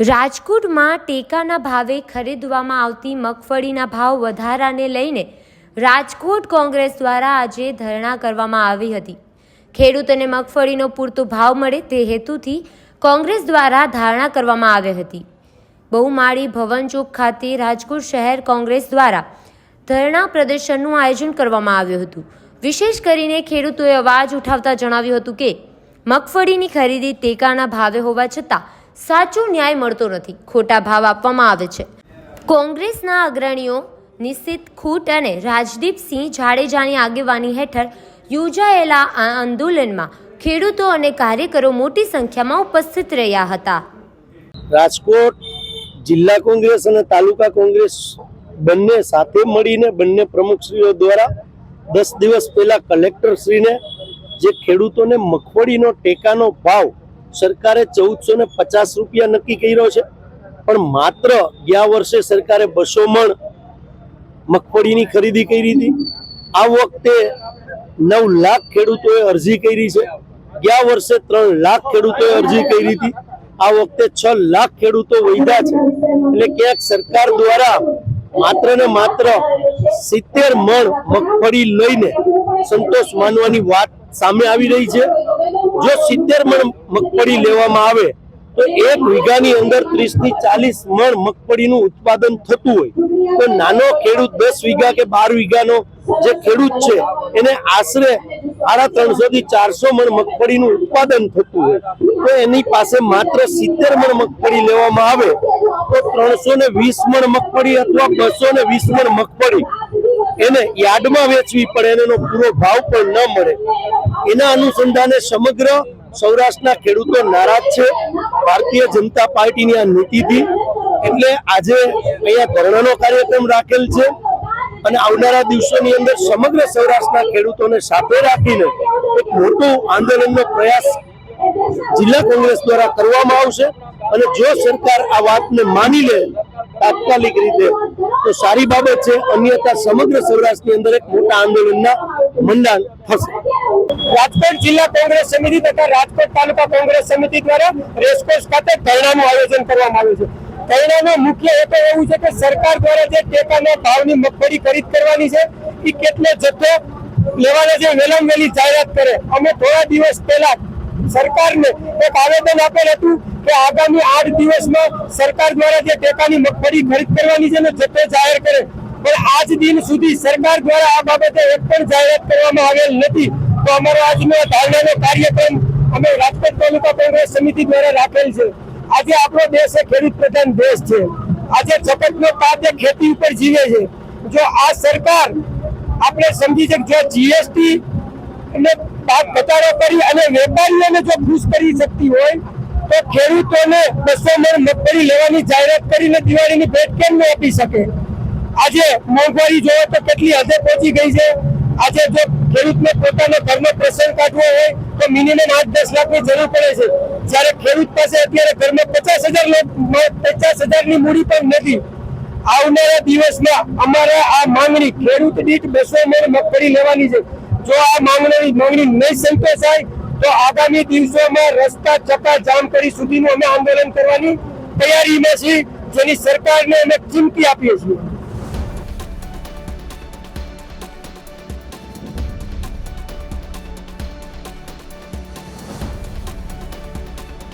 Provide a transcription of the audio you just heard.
રાજકોટમાં ટેકાના ભાવે ખરીદવામાં આવતી મગફળીના ભાવ વધારાને લઈને રાજકોટ કોંગ્રેસ દ્વારા આજે ધરણા કરવામાં આવી હતી. ખેડૂતોને મગફળીનો પૂરતો ભાવ મળે તે હેતુથી કોંગ્રેસ દ્વારા ધારણા કરવામાં આવી હતી. બહુમાળી ભવન ચોક ખાતે રાજકોટ શહેર કોંગ્રેસ દ્વારા ધરણા પ્રદર્શનનું આયોજન કરવામાં આવ્યું હતું. વિશેષ કરીને ખેડૂતોએ અવાજ ઉઠાવતા જણાવ્યું હતું કે, મગફળીની ખરીદી ટેકાના ભાવે હોવા છતાં સાચો ન્યાય મળતો નથી. ખોટા ભાવ આપવામાં આવે છે. કોંગ્રેસના અગ્રણીઓ નિશિત ખૂટ અને રાજદીપસિંહ જાડેજાની આગેવાની હેઠળ યોજાયેલા આ આંદોલનમાં ખેડૂતો અને કાર્યકરો મોટી સંખ્યામાં ઉપસ્થિત રહ્યા હતા. રાજકોટ, જિલ્લા કોંગ્રેસ અને તાલુકા કોંગ્રેસ બંને સાથે મળીને બંને પ્રમુખશ્રીઓ દ્વારા દસ દિવસ પહેલા કલેક્ટરશ્રીને જે ખેડૂતોને મગફળીનો ટેકાનો ભાવ સરકારે ચૌદસો ને પચાસ રૂપિયા નક્કી કર્યો છે. પણ માત્ર ગયા વર્ષે સરકારે બસો મણ મગફળીની ખરીદી કરી હતી. આ વખતે નવ લાખ ખેડૂતોએ અરજી કરી છે. ગયા વર્ષે ત્રણ લાખ ખેડૂતોએ અરજી કરી હતી. આ વખતે છ લાખ ખેડૂતો વૈધા છે. એટલે ક્યાંક સરકાર દ્વારા માત્ર ને માત્ર સિત્તેર મણ મગફળી લઈને સંતોષ માનવાની વાત સામે આવી રહી છે. જો સિત્તેર મણ મગફળી લેવામાં આવે, તો એક વીઘાની અંદર ત્રીસથી ચાલીસ મણ મગફળીનું ઉત્પાદન થતું હોય. તો નાનો ખેડૂત દસ વીઘા કે બાર વીઘાનો જે ખેડૂત છે, એને આશરે સાડા ત્રણસો થી ચારસો મણ મગફળીનું ઉત્પાદન થતું હોય. તો એની પાસે માત્ર સિત્તેર મણ મગફળી લેવામાં આવે, તો ત્રણસો ને વીસ મણ મગફળી અથવા બસો ને વીસ મણ મગફળી એને યાર્ડમાં વેચવી પડે એનો પૂરો ભાવ પણ ન મળે. એના અનુસંધાને સમગ્ર સૌરાષ્ટ્રના ખેડૂતો નારાજ છે. ભારતીય જનતા પાર્ટીની આ નીતિથી એટલે આજે અહીંયા ધરણાનો કાર્યક્રમ રાખેલ છે અને આવનારા દિવસોની અંદર સમગ્ર સૌરાષ્ટ્રના ખેડૂતોને સાથે રાખીને એક મોટું આંદોલનનો પ્રયાસ જિલ્લા કોંગ્રેસ દ્વારા કરવામાં આવશે અને જો સરકાર આ વાતને માની લે તાત્કાલિક રીતે, તો સારી બાબત છે. અન્યથા સમગ્ર સૌરાષ્ટ્રની અંદર એક મોટા આંદોલનના મંડાણ થશે. રાજકોટ જિલ્લા કોંગ્રેસ સમિતિ તથા રાજકોટ તાલુકા કોંગ્રેસ સમિતિ દ્વારા રેસકોર્સ ખાતે ધરણાનું આયોજન કરવામાં આવ્યું છે. ધરણાનો મુખ્ય હેતુ એવું છે કે સરકાર દ્વારા જે ટેકાના ભાવની મગફળી ખરીદ કરવાની છે એ કેટલો જથ્થો લેવાના છે વેલમ વેલી જાહેરાત કરે. અમે થોડા દિવસ પહેલા સરકારને એક આવેદન આપેલ હતું કે આગામી આઠ દિવસમાં સરકાર દ્વારા જે ટેકાની મગફળી ખરીદ કરવાની છે ને જથ્થો જાહેર કરે. પણ આજ દિન સુધી સરકાર દ્વારા આ બાબતે એક પણ જાહેરાત કરવામાં આવેલ નથી. તો અમારો આજનો ધારણાનો કાર્યક્રમ અમે રાજકોટ તાલુકા કોંગ્રેસ સમિતિ દ્વારા રાખેલ છે. આજે આપણો દેશ એ ખેડૂત પ્રધાન દેશ છે. આજે જગતનો પાક ખેતી ઉપર જીવે છે. જો આ સરકાર આપણે સમજી છે જો જીએસટી ને પાક ઘટાડો કરી અને વેપારીઓને જો ખુશ કરી શકતી હોય, તો ખેડૂતોને બસો મણ મગફળી લેવાની જાહેરાત કરીને દિવાળીની ભેટ કેમ ન આપી શકે? આજે મોંઘવારી જોવો તો કેટલી હદે પહોંચી ગઈ છે. આજે જો ખેડૂતને પોતાનો ઘરનો પ્રસંગ કાઢવો હોય, તો મિનિમમ આઠ દસ લાખની જરૂર પડે છે. જ્યારે ખેડૂત પાસે અત્યારે ઘરમાં પચાસ હજાર પચાસ હજારની મૂડી પણ નથી. આવનારા દિવસમાં અમારે આ માંગણી ખેડૂત દીઠ બસો મણ મગફળી લેવાની છે. જો આ માંગણી માંગણી નહીં સંતોષાય, તો આગામી દિવસોમાં રસ્તા ચક્કા જામ કરી સુધીનું અમે આંદોલન કરવાની તૈયારીમાં છીએ, જેની સરકારને અમે ચીમકી આપીએ છીએ.